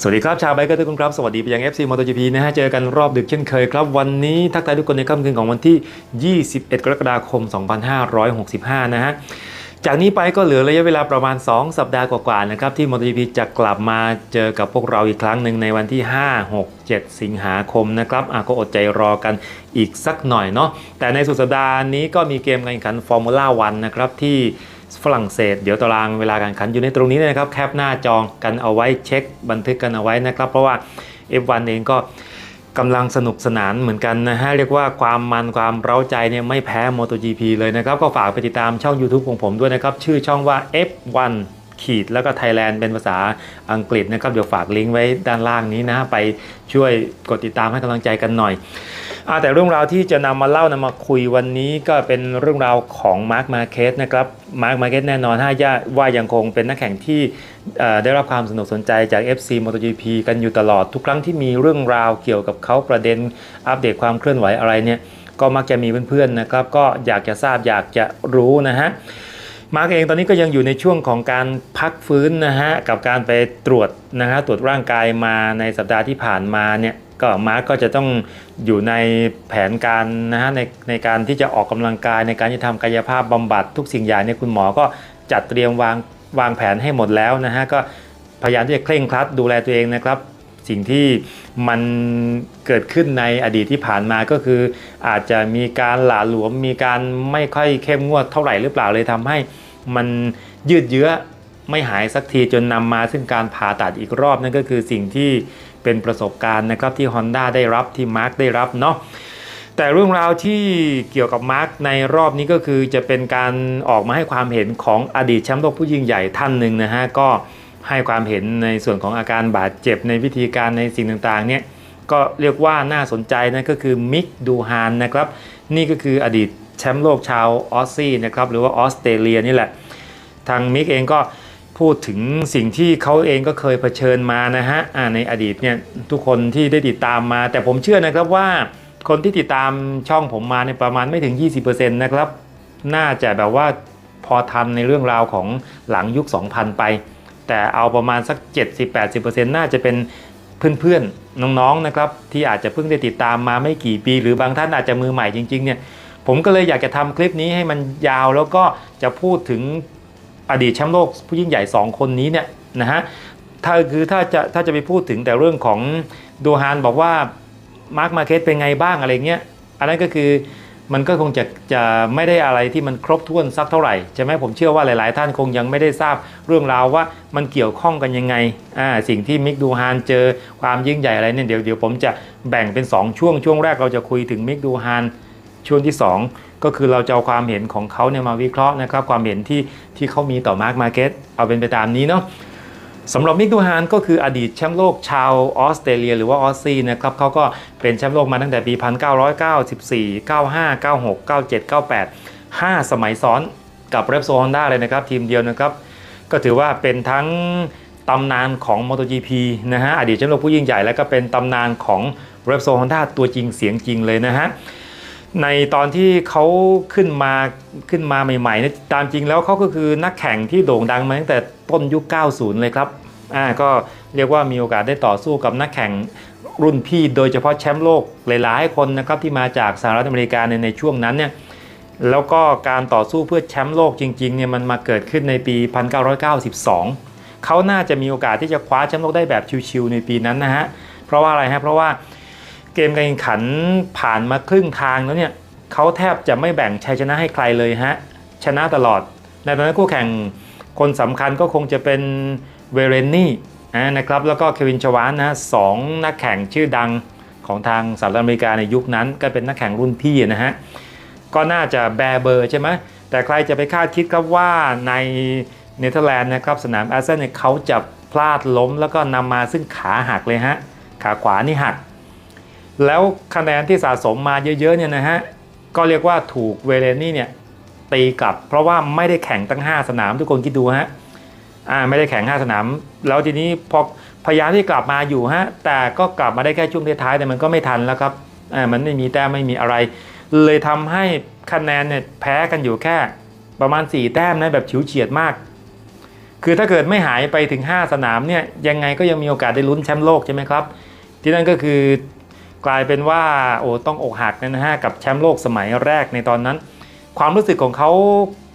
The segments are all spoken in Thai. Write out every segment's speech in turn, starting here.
สวัสดีครับ ชาวไบเกอร์ทุกคนครับ สวัสดีไปยัง FC MotoGP นะฮะ เจอกันรอบดึกเช่นเคยครับ วันนี้ทักทายทุกคนในค่ำคืนของวันที่ 21 กรกฎาคม 2565 นะฮะ จากนี้ไปก็เหลือระยะเวลาประมาณ 2 สัปดาห์กว่าๆนะครับ ที่ MotoGP จะกลับมาเจอกับพวกเราอีกครั้งหนึ่งในวันที่ 5 6 7 สิงหาคมนะครับอะก็อดใจรอกันอีกสักหน่อยเนาะแต่ในสุดสัปดาห์นี้ก็มีเกมการแข่งขันฟอร์มูล่าวันนะครับที่ ฝรั่งเศส เดี๋ยวตารางเวลาการขันอยู่ในตรงนี้นะครับ แคปหน้าจองกันเอาไว้เช็คบันทึกกันเอาไว้นะครับ เพราะว่า F1 เองก็กำลังสนุกสนานเหมือนกันนะฮะ เรียกว่าความมันความเร้าใจเนี่ยไม่แพ้ MotoGP เลยนะครับ ก็ฝากไปติดตามช่อง YouTube ของผมด้วยนะครับ ชื่อช่องว่า F1 ขีดแล้วก็ไทยแลนด์เป็นภาษาอังกฤษนะครับ เดี๋ยวฝากลิงก์ไว้ด้านล่างนี้นะ ไปช่วยกดติดตามให้กำลังใจกันหน่อย อาแต่เรื่องราวที่จะนำมาเล่านำมาคุยวันนี้ก็เป็นเรื่องราวของมาร์คมาเคสนะครับมาร์คมาเคสแน่นอนถ้าย่าว่ายังคงเป็นนักแข่งที่ได้รับความสนุกสนใจจาก FC MotoGP กันอยู่ตลอดทุกครั้งที่มีเรื่องราวเกี่ยวกับเขาประเด็นอัปเดตความเคลื่อนไหวอะไรเนี่ยก็มักจะมีเพื่อนๆนะครับ ก็อยากจะทราบอยากจะรู้นะฮะมาร์กเองตอนนี้ก็ยังอยู่ในช่วงของการพักฟื้นนะฮะกับการไปตรวจนะฮะตรวจร่างกายมาในสัปดาห์ที่ผ่านมาเนี่ยก็มาร์กก็จะต้อง อยู่ในแผนการนะฮะในในการที่จะออกกำลังกายในการที่ทำกายภาพบำบัดทุกสิ่งอย่างเนี่ยคุณหมอก็จัดเตรียมวางวางแผนให้หมดแล้วนะฮะก็พยายามที่จะเคร่งครัดดูแลตัวเองนะครับ สิ่งที่มันเกิดขึ้นในอดีตที่ผ่านมาก็คือ อาจจะมีการหลาหลวมมีการไม่ค่อยเข้มงวดเท่าไหร่หรือเปล่าเลยทำให้มันยืดเยื้อไม่หายสักทีจนนำมาซึ่งการผ่าตัดอีกรอบนั่นก็คือสิ่งที่ เป็นประสบการณ์นะครับที่ Honda ได้รับที่ Mark ได้รับเนาะแต่เรื่องราวที่เกี่ยวกับมาร์กในรอบนี้ก็คือจะเป็นการออกมาให้ความเห็นของอดีตแชมป์โลกผู้ยิ่งใหญ่ท่านหนึ่งนะฮะก็ให้ความเห็นในส่วนของอาการบาดเจ็บในวิธีการในสิ่งต่างๆเนี่ยก็เรียกว่าน่าสนใจนะก็คือมิกดูฮานนะครับ นี่ก็คืออดีตแชมป์โลกชาวออสซี่นะครับหรือว่าออสเตรเลียนี่แหละ ทางมิกเองก็ พูดถึงสิ่งที่เขาเองก็เคยเผชิญมานะฮะในอดีตเนี่ยทุกคนที่ได้ติดตามมา แต่ผมเชื่อนะครับว่าคนที่ติดตามช่องผมมาในประมาณไม่ถึง 20%นะครับ น่าจะแบบว่าพอทันในเรื่องราวของหลังยุค 2000 ไป แต่เอาประมาณสัก 70-80%น่าจะเป็นเพื่อนๆ น้องๆนะครับที่อาจจะเพิ่งได้ติดตามมาไม่กี่ปี หรือบางท่านอาจจะมือใหม่จริงๆเนี่ยผมก็เลยอยากจะทำคลิปนี้ให้มันยาวแล้วก็จะพูดถึง อดีตแชมป์โลกผู้ยิ่งใหญ่ 2 คนนี้เนี่ยนะฮะถ้าคือถ้าจะถ้าจะไปพูดถึงแต่เรื่องของดูฮานบอกว่ามาร์คมาเคสเป็นไงบ้างอะไรเงี้ยอันนั้นก็คือมันก็คงจะจะไม่ได้อะไรที่มันครบถ้วนสักเท่าไหร่ใช่ไหมผมเชื่อว่าหลาย ๆ ท่านคงยังไม่ได้ทราบเรื่องราวว่ามันเกี่ยวข้องกันยังไงอ่าสิ่งที่มิกดูฮานเจอความยิ่งใหญ่อะไรเนี่ยเดี๋ยวเดี๋ยวผมจะแบ่งเป็น 2 ช่วงช่วงแรกเราจะคุยถึงมิกดูฮานช่วงที่ 2 ก็คือเราจะเอาความเห็นของเขาเนี่ยมาวิเคราะห์นะครับความเห็นที่ที่เขามีต่อมาร์คมาเก็ตเอาเป็นไปตามนี้เนาะสำหรับมิกดูฮานก็คืออดีตแชมป์โลกชาวออสเตรเลียหรือว่าออสซี่นะครับเขาก็เป็นแชมป์โลกมาตั้งแต่ปี 1994 95 96 97 98 5 สมัยซ้อนกับเรปโซฮอนด้าเลยนะครับ ทีมเดียวนะครับ ก็ถือว่าเป็นทั้งตำนานของ MotoGP นะฮะอดีตแชมป์โลกผู้ยิ่งใหญ่ แล้วก็เป็นตำนานของเรปโซฮอนด้าตัวจริงเสียงจริงเลยนะฮะ ในตอนที่เขาขึ้นมาขึ้นมาใหม่ๆเนี่ยตามจริงแล้วเขาก็คือนักแข่งที่โด่งดังมาตั้งแต่ต้นยุค 90 เลยครับอ่าก็เรียกว่ามีโอกาสได้ต่อสู้กับนักแข่งรุ่นพี่โดยเฉพาะแชมป์โลกหลายๆคนนะครับที่มาจากสหรัฐอเมริกาในในช่วงนั้นเนี่ยแล้วก็การต่อสู้เพื่อแชมป์โลกจริงๆเนี่ยมันมาเกิดขึ้นในปี 1992 เขาน่าจะมีโอกาสที่จะคว้าแชมป์โลกได้แบบชิวๆในปีนั้นนะฮะเพราะว่าอะไรฮะเพราะว่า เกมการแข่งขันผ่านมาครึ่งทางแล้วเนี่ยเขาแทบจะไม่แบ่งชัยชนะให้ใครเลยฮะ ชนะตลอด ในตอนนั้นคู่แข่งคนสำคัญก็คงจะเป็นเวเรนนี่นะครับแล้วก็เควินชวานนะสองนักแข่งชื่อดังของทางสหรัฐอเมริกาในยุคนั้นก็เป็นนักแข่งรุ่นพี่นะฮะ ก็น่าจะแบร์เบอร์ใช่ไหมแต่ใครจะไปคาดคิดครับว่าในเนเธอร์แลนด์นะครับสนามแอสเซนเนี่ยเขาจะพลาดล้มแล้วก็นำมาซึ่งขาหักเลยฮะ ขาขวานี่หัก แล้วคะแนนที่สะสมมาเยอะๆเนี่ยนะฮะก็เรียกว่าถูกเวเลนี่เนี่ยตีกลับ เพราะว่าไม่ได้แข่งตั้ง 5 สนามทุกคนคิดดูฮะอ่าไม่ได้แข่ง 5 สนาม แล้วทีนี้พอพยายามที่กลับมาอยู่ฮะแต่ก็กลับมาได้แค่ช่วงท้ายๆแต่มันก็ไม่ทันแล้วครับอ่ามันไม่มีแต้มไม่มีอะไร เลยทำให้คะแนนเนี่ยแพ้กันอยู่แค่ประมาณ 4 แต้มนะแบบฉิวเฉียดมาก คือถ้าเกิดไม่หายไปถึง 5 สนามเนี่ยยังไงก็ยังมีโอกาสได้ลุ้นแชมป์โลกใช่ไหมครับที่นั่นก็คือ กลายเป็นว่าโอ้ต้องอกหักนะฮะกับแชมป์โลกสมัยแรกในตอนนั้น ความรู้สึกของเขา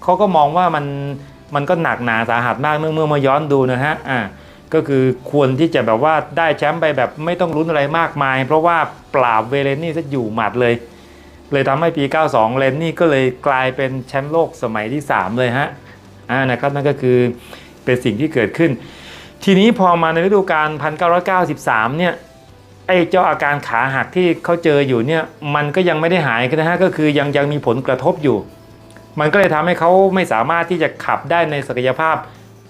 เขาก็มองว่ามันมันก็หนักหนาสาหัสมากเมื่อเมื่อมาย้อนดูนะฮะอ่าก็คือควรที่จะแบบว่าได้แชมป์ไปแบบไม่ต้องลุ้นอะไรมากมาย เพราะว่าปราบเวเลนนี่ซะอยู่หมัดเลย เลยทำให้ปี 92 เลนนี่ก็เลยกลายเป็นแชมป์โลกสมัยที่ 3 เลยฮะอ่านะครับนั่นก็คือเป็นสิ่งที่เกิดขึ้น ทีนี้พอมาในฤดูกาล1993 เนี่ย ไอ้เจ้าอาการขาหักที่เขาเจออยู่เนี่ยมันก็ยังไม่ได้หายนะฮะก็คือยังยังมีผลกระทบอยู่ มันก็เลยทำให้เขาไม่สามารถที่จะขับได้ในศักยภาพ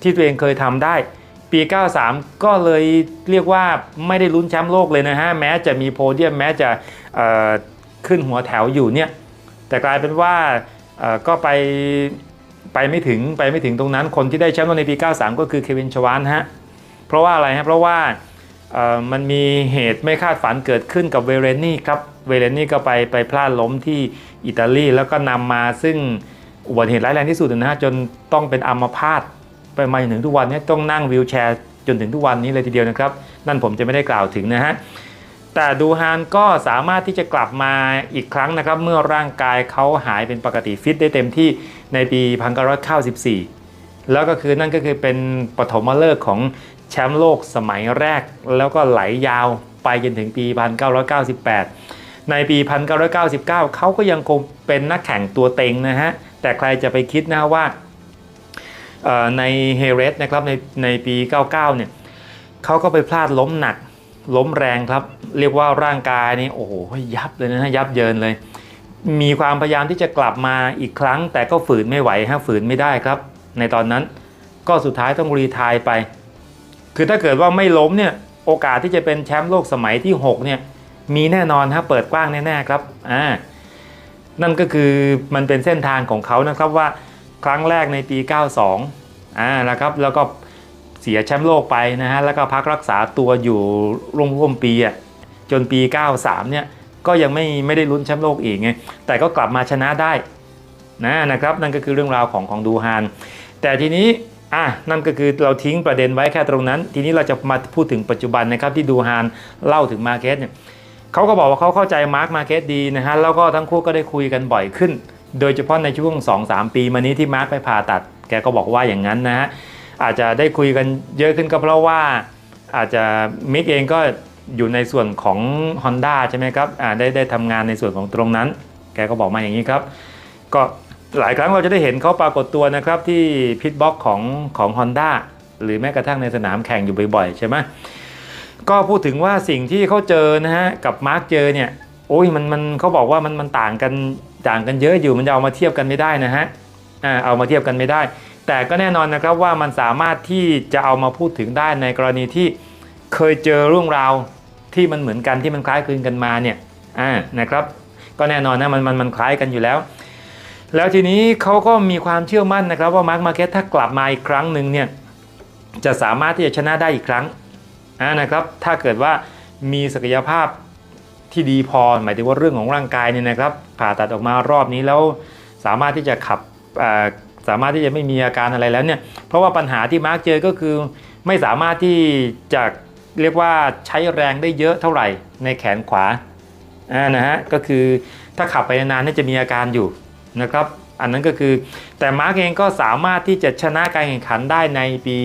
ที่ตัวเองเคยทำได้ ปี 93 ก็เลยเรียกว่าไม่ได้ลุ้นแชมป์โลกเลยนะฮะแม้จะมีโพเดียมแม้จะขึ้นหัวแถวอยู่เนี่ยแต่กลายเป็นว่าก็ไปไปไม่ถึงไปไม่ถึงตรงนั้นคนที่ได้แชมป์โลกในปี 93 ก็คือเควินชวานฮะเพราะว่าอะไรฮะเพราะว่า มันมีเหตุไม่คาดฝันเกิดขึ้นกับเวเรนนี่ครับ เวเรนนี่ก็ไปไปพลาดล้มที่อิตาลี แล้วก็นำมาซึ่งอุบัติเหตุร้ายแรงที่สุดนะฮะจนต้องเป็นอัมพาตไปมาจนถึงทุกวันนี้ต้องนั่งวีลแชร์ จนถึงทุกวันนี้เลยทีเดียวนะครับ นั่นผมจะไม่ได้กล่าวถึงนะฮะแต่ดูฮานก็สามารถที่จะกลับมาอีกครั้งนะครับ เมื่อร่างกายเขาหายเป็นปกติฟิตได้เต็มที่ในปี1994แล้วก็คือนั่นก็คือเป็นปฐมฤกษ์ของ แชมป์โลกสมัยแรก แล้วก็ไหลยาวไปจนถึงปี 1998 ในปี 1999 เขาก็ยังคงเป็นนักแข่งตัวเต็งนะฮะ แต่ใครจะไปคิดนะว่าในเฮเรสนะครับในในปี 99 เนี่ยเขาก็ไปพลาดล้มหนักล้มแรงครับ เรียกว่าร่างกายนี่โอ้โหยับเลยนะฮะยับเยินเลย มีความพยายามที่จะกลับมาอีกครั้ง แต่ก็ฝืนไม่ไหวฮะฝืนไม่ได้ครับ ในตอนนั้นก็สุดท้ายต้องรีทายไป คือถ้าเกิดว่าไม่ล้มเนี่ยโอกาสที่จะเป็นแชมป์โลกสมัยที่ 6 เนี่ยมีแน่นอนฮะเปิดกว้างแน่ๆครับอ่านั่นก็คือมันเป็นเส้นทางของเขานะครับว่าครั้งแรกในปี 92อ่านะครับแล้วก็เสียแชมป์โลกไปนะฮะแล้วก็พักรักษาตัวอยู่ร่วมๆปีอะจนปี 93 เนี่ยก็ยังไม่ไม่ได้ลุ้นแชมป์โลกอีกไงแต่ก็กลับมาชนะได้นะนะครับนั่นก็คือเรื่องราวของของดูฮาน แต่ทีนี้ อะนั่นก็คือเราทิ้งประเด็นไว้แค่ตรงนั้น ทีนี้เราจะมาพูดถึงปัจจุบันนะครับที่ดูฮานเล่าถึงมาร์เก็ตเนี่ยเขาก็บอกว่าเขาเข้าใจมาร์คมาเก็ตดีนะฮะแล้วก็ทั้งคู่ก็ได้คุยกันบ่อยขึ้น โดยเฉพาะในช่วง 2-3 ปีมานี้ที่มาร์คไปผ่าตัด แกก็บอกว่าอย่างนั้นนะฮะอาจจะได้คุยกันเยอะขึ้นก็เพราะว่าอาจจะมิกเองก็อยู่ในส่วนของ Honda ใช่ไหมครับได้ได้ทำงานในส่วนของตรงนั้น แกก็บอกมาอย่างนี้ครับ ก็ หลายครั้งเราจะได้เห็นเขาปรากฏตัวนะครับที่พิทบ็อกของของ Honda หรือแม้กระทั่งในสนามแข่งอยู่บ่อยๆ ใช่ไหมก็พูดถึงว่าสิ่งที่เขาเจอนะฮะกับมาร์กเจอเนี่ยโอ้ยมันมันเขาบอกว่ามันมันต่างกันต่างกันเยอะอยู่มันจะเอามาเทียบกันไม่ได้นะฮะอ่าเอามาเทียบกันไม่ได้ แต่ก็แน่นอนนะครับว่ามันสามารถที่จะเอามาพูดถึงได้ในกรณีที่เคยเจอเรื่องราวที่มันเหมือนกันที่มันคล้ายคลึงกันมาเนี่ยอ่านะครับ ก็แน่นอนนะมันมันมันคล้ายกันอยู่แล้ว แล้วทีนี้เขาก็มีความเชื่อมั่นนะครับ ว่ามาร์คมาเก็ตถ้ากลับมาอีกครั้งหนึ่งเนี่ยจะสามารถที่จะชนะได้อีกครั้งนะครับ ถ้าเกิดว่ามีศักยภาพที่ดีพอหมายถึงว่าเรื่องของร่างกายเนี่ยนะครับผ่าตัดออกมารอบนี้แล้วสามารถที่จะขับสามารถที่จะไม่มีอาการอะไรแล้วเนี่ยเพราะว่าปัญหาที่มาร์กเจอก็คือไม่สามารถที่จะเรียกว่าใช้แรงได้เยอะเท่าไหร่ในแขนขวาอ่านะฮะก็คือถ้าขับไปนานๆนี่ยจะมีอาการอยู่ นะครับอันนั้นก็คือแต่มาร์กเองก็สามารถที่จะชนะการแข่งขันได้ในปี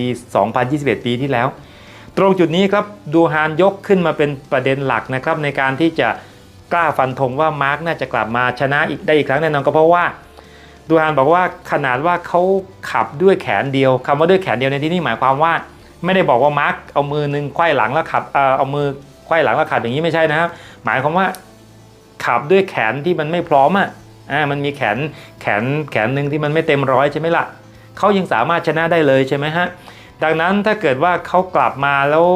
2021 ปีที่แล้ว ตรงจุดนี้ครับดูฮานยกขึ้นมาเป็นประเด็นหลักนะครับในการที่จะกล้าฟันธงว่ามาร์กน่าจะกลับมาชนะอีกได้อีกครั้งแน่นอนก็เพราะว่าดูฮานบอกว่าขนาดว่าเขาขับด้วยแขนเดียวคำว่าด้วยแขนเดียวในที่นี้หมายความว่า ไม่ได้บอกว่ามาร์กเอามือหนึงไขว้หลังแล้วขับเออเอามือไขว้หลังแล้วขับอย่างนี้ไม่ใช่นะครับ หมายความว่าขับด้วยแขนที่มันไม่พร้อมอะ อ่ามันมีแขนแขนแขนหนึ่งที่มันไม่เต็มร้อยใช่ไหมล่ะเขายังสามารถชนะได้เลยใช่ไหมฮะดังนั้นถ้าเกิดว่าเขากลับมาแล้ว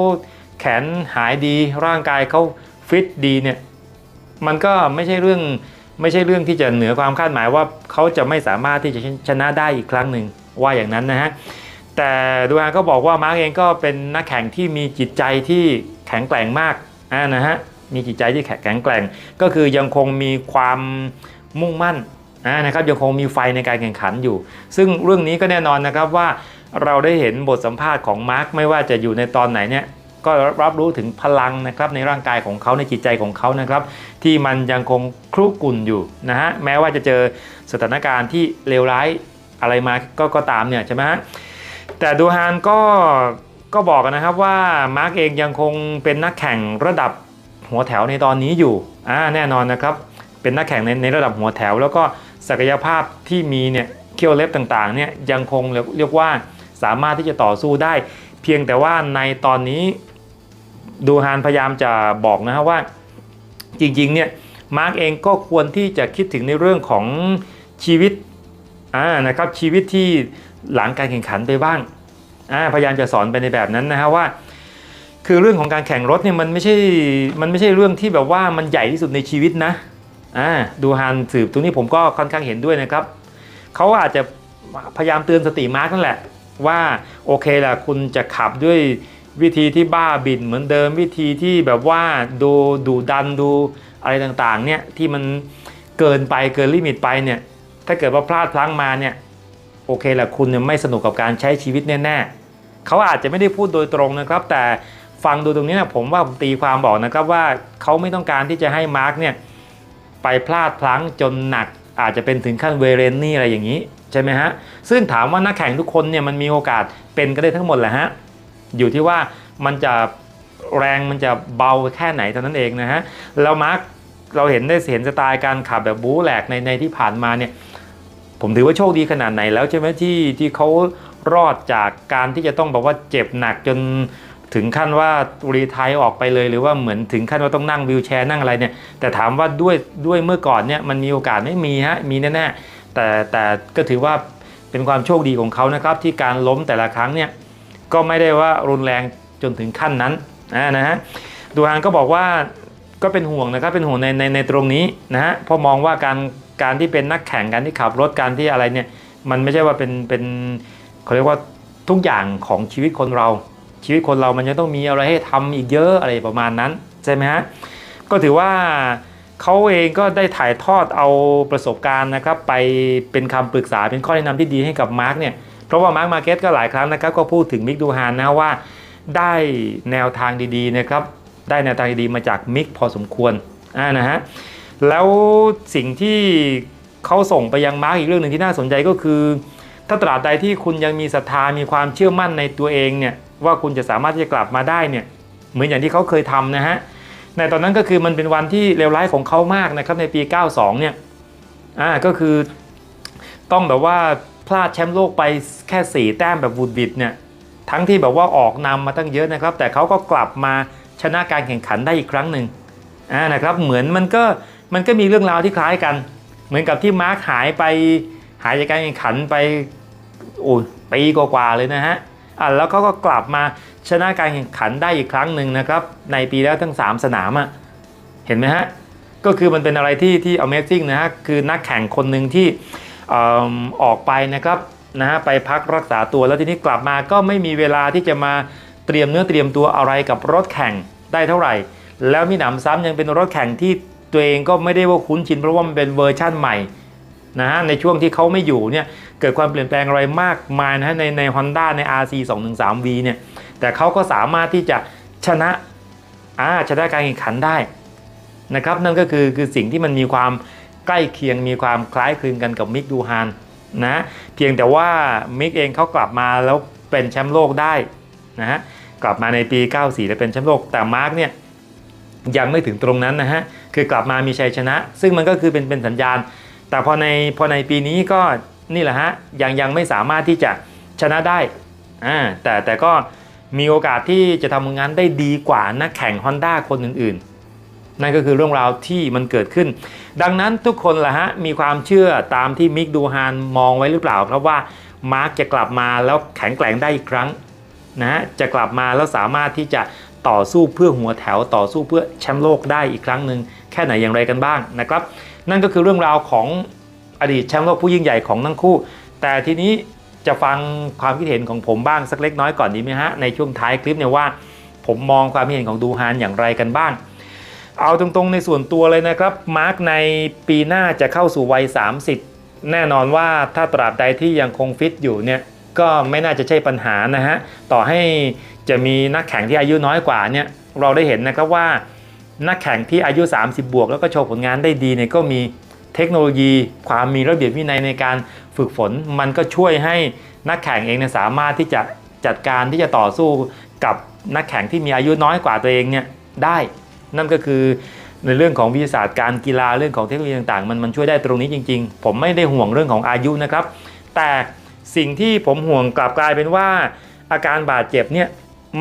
แขนหายดีร่างกายเขาฟิตดีเนี่ยมันก็ไม่ใช่เรื่องไม่ใช่เรื่องที่จะเหนือความคาดหมายว่าเขาจะไม่สามารถที่จะชนะได้อีกครั้งหนึ่งว่าอย่างนั้นนะฮะแต่ดูอาก็บอกว่ามาร์กเองก็เป็นนักแข่งที่มีจิตใจที่แข็งแกร่งมากอ่านะฮะมีจิตใจที่แข็งแกร่งก็คือยังคงมีความ มุ่งมั่นนะครับยังคงมีไฟในการแข่งขันอยู่ ซึ่งเรื่องนี้ก็แน่นอนนะครับว่าเราได้เห็นบทสัมภาษณ์ของมาร์คไม่ว่าจะอยู่ในตอนไหนเนี่ยก็รับรู้ถึงพลังนะครับในร่างกายของเขาในจิตใจของเขานะครับที่มันยังคงครุกรุ่นอยู่นะฮะแม้ว่าจะเจอสถานการณ์ที่เลวร้ายอะไรมาก็ก็ตามเนี่ยใช่ไหมฮะแต่ดูฮานก็ก็บอกนะครับว่ามาร์กเองยังคงเป็นนักแข่งระดับหัวแถวในตอนนี้อยู่อ่าแน่นอนนะครับ เป็นนักแข่งในในระดับหัวแถว แล้วก็ศักยภาพที่มีเนี่ยเคี่ยวเล็บต่างๆเนี่ยยังคงเรียกเรียกว่าสามารถที่จะต่อสู้ได้ เพียงแต่ว่าในตอนนี้ดูฮานพยายามจะบอกนะฮะว่าจริงๆเนี่ยมาร์กเองก็ควรที่จะคิดถึงในเรื่องของชีวิตอ่านะครับชีวิตที่หลังการแข่งขันไปบ้างอ่าพยายามจะสอนไปในแบบนั้นนะฮะว่า คือเรื่องของการแข่งรถเนี่ยมันไม่ใช่มันไม่ใช่เรื่องที่แบบว่ามันใหญ่ที่สุดในชีวิตนะ อ่าดูฮันสืบตรงนี้ผมก็ค่อนข้างเห็นด้วยนะครับเขาอาจจะพยายามเตือนสติมาร์กนั่นแหละ ว่าโอเคแหละคุณจะขับด้วยวิธีที่บ้าบินเหมือนเดิมวิธีที่แบบว่าดูดูดันดูอะไรต่างๆเนี่ยที่มันเกินไปเกินลิมิตไปเนี่ยถ้าเกิดว่าพลาดพลั้งมาเนี่ยโอเคแหละคุณเนี่ยไม่สนุกกับการใช้ชีวิตแน่ๆเขาอาจจะไม่ได้พูดโดยตรงนะครับ แต่ฟังดูตรงนี้นะผมว่าผมตีความบอกนะครับว่าเขาไม่ต้องการที่จะให้มาร์กเนี่ย ไปพลาดพลั้งจนหนักอาจจะเป็นถึงขั้นเวเรนนี่อะไรอย่างนี้ใช่ไหมฮะซึ่งถามว่านักแข่งทุกคนเนี่ยมันมีโอกาสเป็นก็ได้ทั้งหมดแหละฮะอยู่ที่ว่ามันจะแรงมันจะเบาแค่ไหนเท่านั้นเองนะฮะแล้วมาร์กเราเห็นได้เห็นสไตล์การขับแบบบู๊แหลกในในที่ผ่านมาเนี่ยผมถือว่าโชคดีขนาดไหนแล้วใช่ไหมที่ที่เขารอดจากการที่จะต้องบอกว่าเจ็บหนักจน ถึงขั้นว่ารีไทยออกไปเลย หรือว่าเหมือนถึงขั้นว่าต้องนั่งวิวแชร์นั่งอะไรเนี่ยแต่ถามว่าด้วยด้วยเมื่อก่อนเนี่ยมันมีโอกาสไม่มีฮะมีแน่ๆแต่แต่ก็ถือว่าเป็นความโชคดีของเขานะครับ ที่การล้มแต่ละครั้งเนี่ยก็ไม่ได้ว่ารุนแรงจนถึงขั้นนั้นนะฮะดูฮานก็บอกว่าก็เป็นห่วงนะครับเป็นห่วงในในในตรงนี้นะฮะพราะมองว่าการการที่เป็นนักแข่งการที่ขับรถการที่อะไรเนี่ยมันไม่ใช่ว่าเป็นเป็นเขาเรียกว่าทุกอย่างของชีวิตคนเรา ชีวิตคนเรามันยังต้องมีอะไรให้ทำอีกเยอะอะไรประมาณนั้นใช่ไหมฮะก็ถือว่าเขาเองก็ได้ถ่ายทอดเอาประสบการณ์นะครับ ไปเป็นคำปรึกษาเป็นข้อแนะนำที่ดีให้กับมาร์กเนี่ยเพราะว่ามาร์กมาเก็ตก็หลายครั้งนะครับ ก็พูดถึงมิกดูฮานนะว่าได้แนวทางดีๆนะครับ ได้แนวทางดีๆมาจากมิกพอสมควรอ่านะฮะแล้วสิ่งที่เขาส่งไปยังมาร์กอีกเรื่องหนึ่งที่น่าสนใจก็คือ ถ้าตราบใดที่คุณยังมีศรัทธามีความเชื่อมั่นในตัวเองเนี่ย ว่าคุณจะสามารถที่จะกลับมาได้เนี่ยเหมือนอย่างที่เขาเคยทำนะฮะในตอนนั้นก็คือมันเป็นวันที่เลวร้ายของเขามากนะครับในปี 92 เนี่ยอ่าก็คือต้องแบบว่าพลาดแชมป์โลกไปแค่ 4 แต้มแบบวุดบิดเนี่ยทั้งที่แบบว่าออกนำมาตั้งเยอะนะครับ แต่เขาก็กลับมาชนะการแข่งขันได้อีกครั้งหนึ่งอ่านะครับเหมือนมันก็มันก็มีเรื่องราวที่คล้ายกัน เหมือนกับที่มาร์คหายไปหายจากการแข่งขันไปโอ้ปีกว่าๆเลยนะฮะ อ่าแล้วเขาก็กลับมาชนะการแข่งขันได้อีกครั้งหนึ่งนะครับ ในปีแล้วทั้ง 3 สนามอะ่ะเห็นไหมฮะ ก็คือมันเป็นอะไรที่ที่ Amazing นะฮะ คือนักแข่งคนหนึ่งที่ออออกไปนะครับนะฮะไปพักรักษาตัวแล้วทีนี้กลับมาก็ไม่มีเวลาที่จะมาเตรียมเนื้อเตรียมตัวอะไรกับรถแข่งได้เท่าไหร่ แล้วมีหนำซ้ำยังเป็นรถแข่งที่ตัวเองก็ไม่ได้ว่าคุ้นชินเพราะว่ามันเป็นเวอร์ชั่นใหม่นะฮะในช่วงที่เขาไม่อยู่เนี่ย เกิดความเปลี่ยนแปลงอะไรมากมายนะฮะในใน Honda ใน RC 213V เนี่ยแต่เขาก็สามารถที่จะชนะอ่าชนะการแข่งขันได้นะครับนั่นก็คือคือสิ่งที่มันมีความใกล้เคียงมีความคล้ายคลึงกันกับมิกดูฮานนะเพียงแต่ว่ามิกเองเขากลับมาแล้วเป็นแชมป์โลกได้นะฮะกลับมาในปี 94 แล้วเป็นแชมป์โลกแต่มาร์กเนี่ยยังไม่ถึงตรงนั้นนะฮะคือกลับมามีชัยชนะ ซึ่งมันก็คือเป็นเป็นสัญญาณ แต่พอในพอในปีนี้ก็ นี่แหละฮะยังยังไม่สามารถที่จะชนะได้อ่าแต่แต่ก็มีโอกาสที่จะทำงานได้ดีกว่านักแข่ง Honda คนอื่นๆ นั่นก็คือเรื่องราวที่มันเกิดขึ้น ดังนั้นทุกคนล่ะฮะมีความเชื่อตามที่มิกดูฮานมองไว้หรือเปล่าครับว่ามาร์กจะกลับมาแล้วแข็งแกร่งได้อีกครั้งนะฮะจะกลับมาแล้วสามารถที่จะต่อสู้เพื่อหัวแถวต่อสู้เพื่อแชมป์โลกได้อีกครั้งหนึ่งแค่ไหนอย่างไรกันบ้างนะครับ นั่นก็คือเรื่องราวของ อดีตแชมป์โลกผู้ยิ่งใหญ่ของทั้งคู่ แต่ทีนี้จะฟังความคิดเห็นของผมบ้างสักเล็กน้อยก่อนดีไหมฮะในช่วงท้ายคลิปเนี่ยว่า ผมมองความคิดเห็นของดูฮานอย่างไรกันบ้าง เอาตรงๆในส่วนตัวเลยนะครับมาร์กในปีหน้าจะเข้าสู่วัย 30 แน่นอนว่าถ้าตราบใดที่ยังคงฟิตอยู่เนี่ยก็ไม่น่าจะใช่ปัญหานะฮะต่อให้จะมีนักแข่งที่อายุน้อยกว่าเนี่ยเราได้เห็นนะครับว่านักแข่งที่อายุ 30 บวก แล้วก็โชว์ผลงานได้ดีเนี่ยก็มี เทคโนโลยี ความมีระเบียบวินัยในการฝึกฝน มันก็ช่วยให้นักแข่งเองเนี่ยสามารถที่จะจัดการที่จะต่อสู้กับนักแข่งที่มีอายุน้อยกว่าตัวเองเนี่ยได้ นั่นก็คือในเรื่องของวิทยาศาสตร์การกีฬาเรื่องของเทคโนโลยีต่างๆ มันมันช่วยได้ตรงนี้จริง ๆ ผมไม่ได้ห่วงเรื่องของอายุนะครับ แต่สิ่งที่ผมห่วงกลับกลายเป็นว่า อาการบาดเจ็บเนี่ย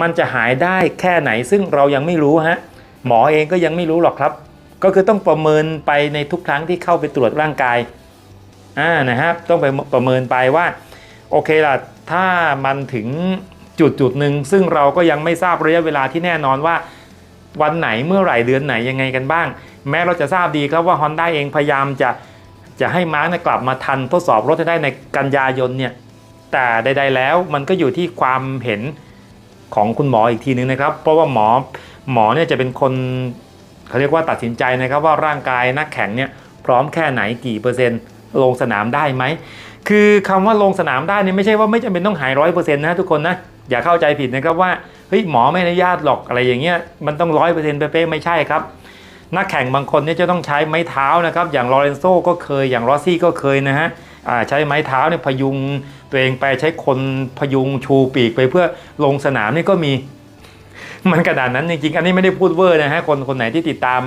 มันจะหายได้แค่ไหนซึ่งเรายังไม่รู้ฮะหมอเองก็ยังไม่รู้หรอกครับ ก็คือต้องประเมินไปในทุกครั้งที่เข้าไปตรวจร่างกายอ่านะฮะต้องไปประเมินไปว่าโอเคล่ะถ้ามันถึงจุดจุดหนึ่งซึ่งเราก็ยังไม่ทราบระยะเวลาที่แน่นอนว่า วันไหนเมื่อไหร่เดือนไหนยังไงกันบ้าง แม้เราจะทราบดีครับว่า Honda เองพยายามจะจะให้มาร์กกลับมาทันทดสอบรถให้ได้ในกันยายนเนี่ยแต่ใด ๆ แล้วมันก็อยู่ที่ความเห็นของคุณหมออีกทีนึงนะครับ เพราะว่าหมอหมอเนี่ยจะเป็นคน เขาเรียกว่าตัดสินใจนะครับว่าร่างกายนักแข่งเนี่ยพร้อมแค่ไหนกี่เปอร์เซ็นต์ลงสนามได้ไหมคือคำว่าลงสนามได้เนี่ยไม่ใช่ว่าไม่จำเป็นต้องหายร้อยเปอร์เซ็นต์นะทุกคนนะอย่าเข้าใจผิดนะครับว่าเฮ้ยหมอไม่อนุญาตหรอกอะไรอย่างเงี้ยมันต้องร้อยเปอร์เซ็นต์เป๊ะๆไม่ใช่ครับนักแข่งบางคนเนี่ยจะต้องใช้ไม้เท้านะครับอย่างลอเรนโซก็เคยอย่างรอสซี่ก็เคยนะฮะใช้ไม้เท้าเนี่ยพยุงตัวเองไปใช้คนพยุงชูปีกไปเพื่อลงสนามนี่ก็มี มันกระดานนั้นจริงๆอันนี้ไม่ได้พูดเวอร์นะฮะคนคนไหนที่ติดตาม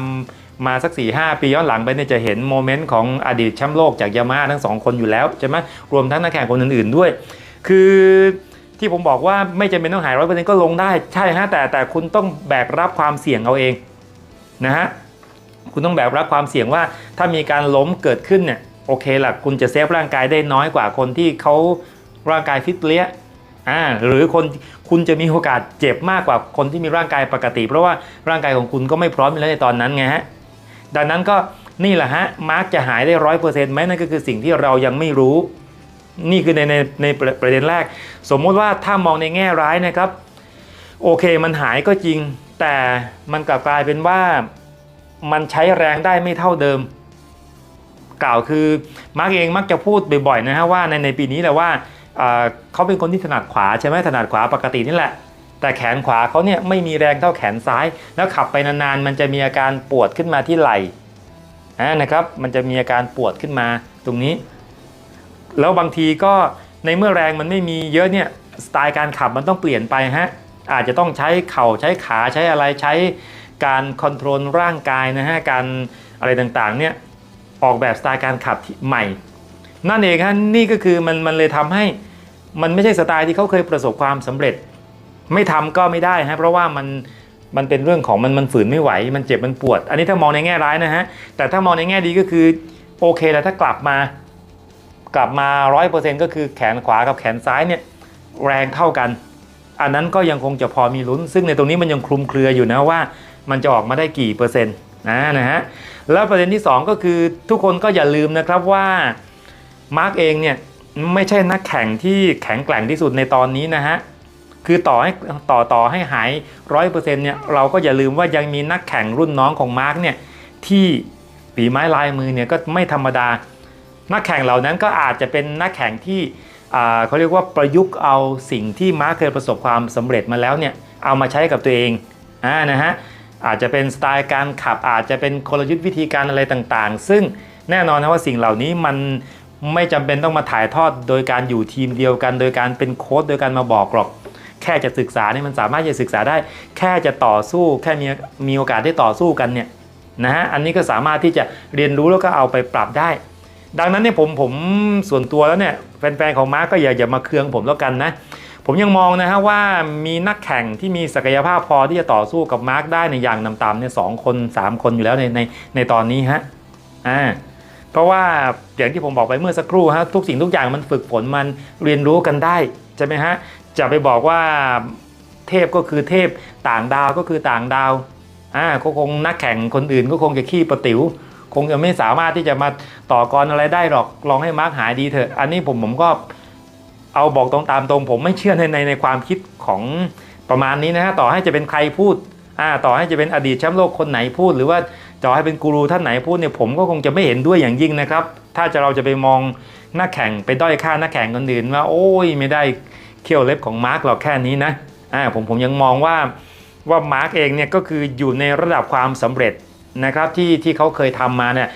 มาสัก4ี่หปีย้อนหลังไปเนี่ยจะเห็นโมเมนต์ของอดีตแชมป์โลกจากยามาฮ่าทั้งสองคนอยู่แล้วใช่ไหมรวมทั้งนักแข่งคนอื่นๆด้วย คือที่ผมบอกว่าไม่จำเป็นต้องหายร้อยเปอร์เซ็นต์ก็ลงได้ใช่ฮะแต่แต่คุณต้องแบกรับความเสี่ยงเอาเองนะฮะคุณต้องแบกรับความเสี่ยงว่าถ้ามีการล้มเกิดขึ้นเนี่ยโอเคล่ะคุณจะเซฟร่างกายได้น้อยกว่าคนที่เขาร่างกายฟิตเลี้ย อ่าหรือคนคุณจะมีโอกาสเจ็บมากกว่าคนที่มีร่างกายปกติ เพราะว่าร่างกายของคุณก็ไม่พร้อมแล้วในตอนนั้นไงฮะดังนั้นก็นี่แหละฮะมาร์กจะหายได้ร้อยเปอร์เซ็นต์ไหมนั่นก็คือสิ่งที่เรายังไม่รู้ นี่คือในในในประเด็นแรก สมมุติว่าถ้ามองในแง่ร้ายนะครับ โอเคมันหายก็จริง แต่มันกลับกลายเป็นว่ามันใช้แรงได้ไม่เท่าเดิม กล่าวคือมาร์กเองมักจะพูดบ่อยๆนะฮะว่าในในปีนี้แหละว่า เขาเป็นคนที่ถนัดขวาใช่ไหมถนัดขวาปกตินี่แหละ แต่แขนขวาเขาเนี่ยไม่มีแรงเท่าแขนซ้าย แล้วขับไปนานๆ มันจะมีอาการปวดขึ้นมาที่ไหล่นะครับมันจะมีอาการปวดขึ้นมาตรงนี้ แล้วบางทีก็ในเมื่อแรงมันไม่มีเยอะเนี่ยสไตล์การขับมันต้องเปลี่ยนไปฮะอาจจะต้องใช้เข่าใช้ขาใช้อะไรใช้การคอนโทรลร่างกายนะฮะการอะไรต่างๆเนี่ยออกแบบสไตล์การขับใหม่ นั่นเองฮะนี่ก็คือมันมันเลยทำให้มันไม่ใช่สไตล์ที่เขาเคยประสบความสำเร็จ ไม่ทำก็ไม่ได้ฮะเพราะว่ามันมันเป็นเรื่องของมันมันฝืนไม่ไหว มันเจ็บมันปวด อันนี้ถ้ามองในแง่ร้ายนะฮะแต่ถ้ามองในแง่ดีก็คือโอเคแล้วถ้ากลับมากลับมา100%ก็คือแขนขวากับแขนซ้ายเนี่ยแรงเท่ากัน อันนั้นก็ยังคงจะพอมีลุ้น ซึ่งในตรงนี้มันยังคลุมเครืออยู่นะว่า มันจะออกมาได้กี่เปอร์เซ็นต์นะนะฮะแล้วประเด็นที่ 2 ก็คือทุกคนก็อย่าลืมนะครับว่า มาร์กเองเนี่ยไม่ใช่นักแข่งที่แข็งแกร่งที่สุดในตอนนี้นะฮะ คือต่อให้ต่อต่อให้หายร้อยเปอร์เซ็นต์เนี่ยเราก็อย่าลืมว่ายังมีนักแข่งรุ่นน้องของมาร์กเนี่ยที่ฝีไม้ลายมือเนี่ยก็ไม่ธรรมดา นักแข่งเหล่านั้นก็อาจจะเป็นนักแข่งที่เขาเรียกว่าประยุกต์เอาสิ่งที่มาร์คเคยประสบความสำเร็จมาแล้วเนี่ยเอามาใช้กับตัวเองอ่านะฮะอาจจะเป็นสไตล์การขับอาจจะเป็นกลยุทธ์วิธีการอะไรต่างๆ ซึ่งแน่นอนนะว่าสิ่งเหล่านี้มัน ไม่จำเป็นต้องมาถ่ายทอดโดยการอยู่ทีมเดียวกัน โดยการเป็นโค้ดโดยการมาบอกหรอก แค่จะศึกษาเนี่ยมันสามารถจะศึกษาได้ แค่จะต่อสู้แค่มีมีโอกาสได้ต่อสู้กันเนี่ยนะฮะอันนี้ก็สามารถที่จะเรียนรู้แล้วก็เอาไปปรับได้ ดังนั้นเนี่ยผมผมส่วนตัวแล้วเนี่ยแฟนๆของมาร์กก็อย่าอย่ามาเคืองผมแล้วกันนะผมยังมองนะฮะว่ามีนักแข่งที่มีศักยภาพพอที่จะต่อสู้กับมาร์กได้ในอย่างต่ำๆเนี่ยสองคนสามคนอยู่แล้วในในในตอนนี้ฮะอ่า เพราะว่าอย่างที่ผมบอกไปเมื่อสักครู่ฮะทุกสิ่งทุกอย่างมันฝึกฝนมันเรียนรู้กันได้ใช่ไหมฮะจะไปบอกว่าเทพก็คือเทพต่างดาวก็คือต่างดาวอ่าก็คงนักแข่งคนอื่นก็คงจะขี้ประติ๋วคงจะไม่สามารถที่จะมาต่อกรอะไรได้หรอกลองให้มาร์กหายดีเถอะ อันนี้ผมผมก็เอาบอกตรงตามตรง ผมไม่เชื่อในในในความคิดของประมาณนี้นะฮะต่อให้จะเป็นใครพูดอ่าต่อให้จะเป็นอดีตแชมป์โลกคนไหนพูด หรือว่า ต่อให้เป็นกูรูท่านไหนพูดเนี่ยผมก็คงจะไม่เห็นด้วยอย่างยิ่งนะครับ ถ้าจะเราจะไปมองหน้าแข่งไปด้อยค่าหน้าแข่งคนอื่นว่าโอ้ยไม่ได้เขี้ยวเล็บของมาร์กหรอกแค่นี้นะอ่าผมผมยังมองว่าว่ามาร์กเองเนี่ยก็คืออยู่ในระดับความสำเร็จนะครับที่ที่เขาเคยทำมาเนี่ย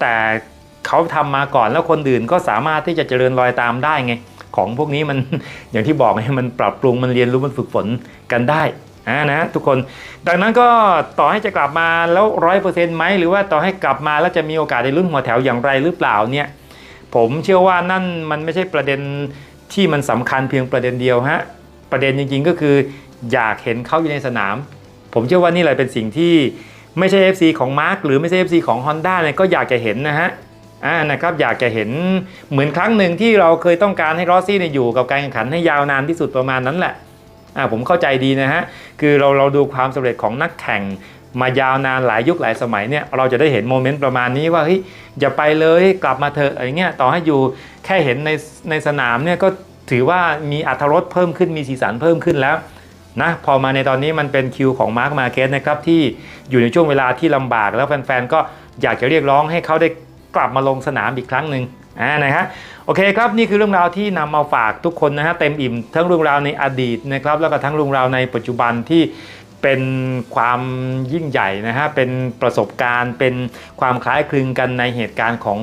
แต่เขาทำมาก่อนแล้วคนอื่นก็สามารถที่จะเจริญรอยตามได้ไง ของพวกนี้มันอย่างที่บอกไงมันปรับปรุงมันเรียนรู้มันฝึกฝนกันได้ อ่านะทุกคนดังนั้นก็ต่อให้จะกลับมาแล้วร้อยเปอร์เซ็นต์ไหมหรือว่าต่อให้กลับมาแล้วจะมีโอกาสในรุ่นหัวแถวอย่างไรหรือเปล่าเนี่ยผมเชื่อว่านั่นมันไม่ใช่ประเด็นที่มันสำคัญเพียงประเด็นเดียวฮะประเด็นจริงๆก็คืออยากเห็นเขาอยู่ในสนาม ผมเชื่อว่านี่แหละเป็นสิ่งที่ไม่ใช่ FC ของ Mark หรือไม่ใช่ FC ของ Honda เนี่ยก็อยากจะเห็นนะฮะอ่านะครับอยากจะเห็นเหมือนครั้งหนึ่งที่เราเคยต้องการให้รอซี่เนี่ยอยู่กับการแข่งขันให้ยาวนานที่สุดประมาณนั้นแหละ อ่าผมเข้าใจดีนะฮะ คือเราเราดูความสำเร็จของนักแข่งมายาวนานหลายยุคหลายสมัยเนี่ยเราจะได้เห็นโมเมนต์ประมาณนี้ว่าเฮ้ยอย่าไปเลยกลับมาเถอะอะไรเงี้ยต่อให้อยู่แค่เห็นในในสนามเนี่ยก็ถือว่ามีอัตรสเพิ่มขึ้นมีสีสันเพิ่มขึ้นแล้วนะพอมาในตอนนี้มันเป็นคิวของมาร์คมาเกสนะครับที่อยู่ในช่วงเวลาที่ลำบากแล้วแฟนๆก็อยากจะเรียกร้องให้เขาได้กลับมาลงสนามอีกครั้งหนึ่ง อ่านะฮะโอเคครับนี่คือเรื่องราวที่นำมาฝากทุกคนนะฮะเต็มอิ่มทั้งเรื่องราวในอดีตนะครับแล้วก็ทั้งเรื่องราวในปัจจุบันที่เป็นความยิ่งใหญ่นะฮะเป็นประสบการณ์เป็นความคล้ายคลึงกันในเหตุการณ์ของ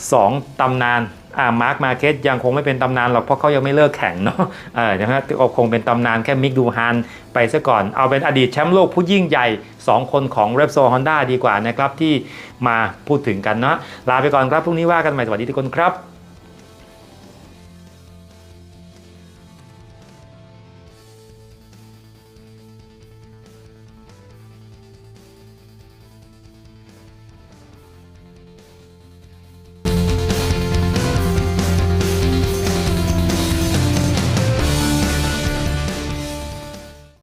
2ตำนาน อ่ามาร์คมาเก็ตยังคงไม่เป็นตำนานหรอกเพราะเขายังไม่เลิกแข่งเนาะเออนะฮะก็คงเป็นตำนานแค่มิกดูฮันไปซะก่อน เอาเป็นอดีตแชมป์โลกผู้ยิ่งใหญ่ 2 คนของเรปโซฮอนด้าดีกว่านะครับที่มาพูดถึงกันเนาะลาไปก่อนครับพรุ่งนี้ว่ากันใหม่สวัสดีทุกคนครับ